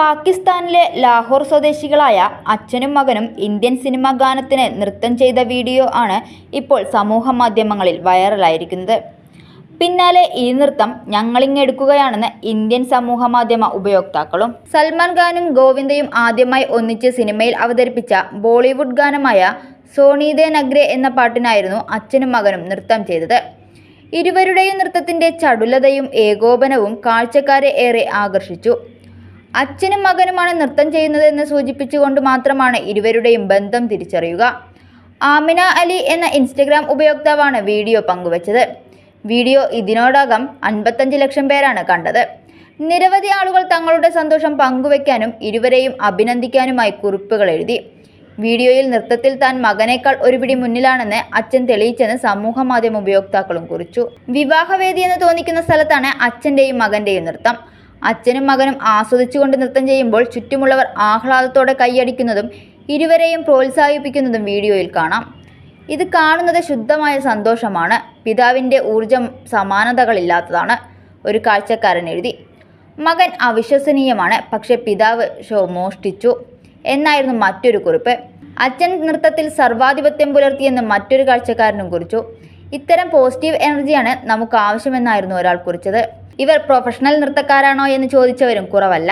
പാകിസ്ഥാനിലെ ലാഹോർ സ്വദേശികളായ അച്ഛനും മകനും ഇന്ത്യൻ സിനിമാ ഗാനത്തിന് നൃത്തം ചെയ്ത വീഡിയോ ആണ് ഇപ്പോൾ സമൂഹ മാധ്യമങ്ങളിൽ വൈറലായിരിക്കുന്നത്. പിന്നാലെ ഈ നൃത്തം ഞങ്ങളിങ്ങെടുക്കുകയാണെന്ന് ഇന്ത്യൻ സമൂഹ മാധ്യമ ഉപയോക്താക്കളും സൽമാൻ ഖാനും ഗോവിന്ദയും ആദ്യമായി ഒന്നിച്ച് സിനിമയിൽ അവതരിപ്പിച്ച ബോളിവുഡ് ഗാനമായ സോണീദേ നഗ്രെ എന്ന പാട്ടിനായിരുന്നു അച്ഛനും മകനും നൃത്തം ചെയ്തത്. ഇരുവരുടെയും നൃത്തത്തിന്റെ ചടുലതയും ഏകോപനവും കാഴ്ചക്കാരെ ഏറെ ആകർഷിച്ചു. അച്ഛനും മകനുമാണ് നൃത്തം ചെയ്യുന്നതെന്ന് സൂചിപ്പിച്ചുകൊണ്ട് മാത്രമാണ് ഇരുവരുടെയും ബന്ധം തിരിച്ചറിയുക. ആമിന അലി എന്ന ഇൻസ്റ്റഗ്രാം ഉപയോക്താവാണ് വീഡിയോ പങ്കുവച്ചത്. വീഡിയോ ഇതിനോടകം അൻപത്തഞ്ച് ലക്ഷം പേരാണ് കണ്ടത്. നിരവധി ആളുകൾ തങ്ങളുടെ സന്തോഷം പങ്കുവയ്ക്കാനും ഇരുവരെയും അഭിനന്ദിക്കാനുമായി കുറിപ്പുകൾ എഴുതി. വീഡിയോയിൽ നൃത്തത്തിൽ താൻ മകനേക്കാൾ ഒരു പിടി മുന്നിലാണെന്ന് അച്ഛൻ തെളിയിച്ചെന്ന് സമൂഹ മാധ്യമ ഉപയോക്താക്കളും കുറിച്ചു. വിവാഹവേദി എന്ന് തോന്നിക്കുന്ന സ്ഥലത്താണ് അച്ഛന്റെയും മകന്റെയും നൃത്തം. അച്ഛനും മകനും ആസ്വദിച്ചുകൊണ്ട് നൃത്തം ചെയ്യുമ്പോൾ ചുറ്റുമുള്ളവർ ആഹ്ലാദത്തോടെ കൈയടിക്കുന്നതും ഇരുവരെയും പ്രോത്സാഹിപ്പിക്കുന്നതും വീഡിയോയിൽ കാണാം. ഇത് കാണുന്നത് ശുദ്ധമായ സന്തോഷമാണ്. പിതാവിന്റെ ഊർജം സമാനതകളില്ലാത്തതാണ് ഒരു കാഴ്ചക്കാരൻ എഴുതി. മകൻ അവിശ്വസനീയമാണ് പക്ഷെ പിതാവ് ഷോ മോഷ്ടിച്ചു. എന്നായിരുന്നു മറ്റൊരു കുറിപ്പ്. അച്ഛൻ നൃത്തത്തിൽ സർവാധിപത്യം പുലർത്തിയെന്ന് മറ്റൊരു കാഴ്ചക്കാരനും കുറിച്ചു. ഇത്തരം പോസിറ്റീവ് എനർജിയാണ് നമുക്ക് ആവശ്യമെന്നായിരുന്നു ഒരാൾ കുറിച്ചത്. ഇവർ പ്രൊഫഷണൽ നൃത്തക്കാരാണോ എന്ന് ചോദിച്ചവരും കുറവല്ല.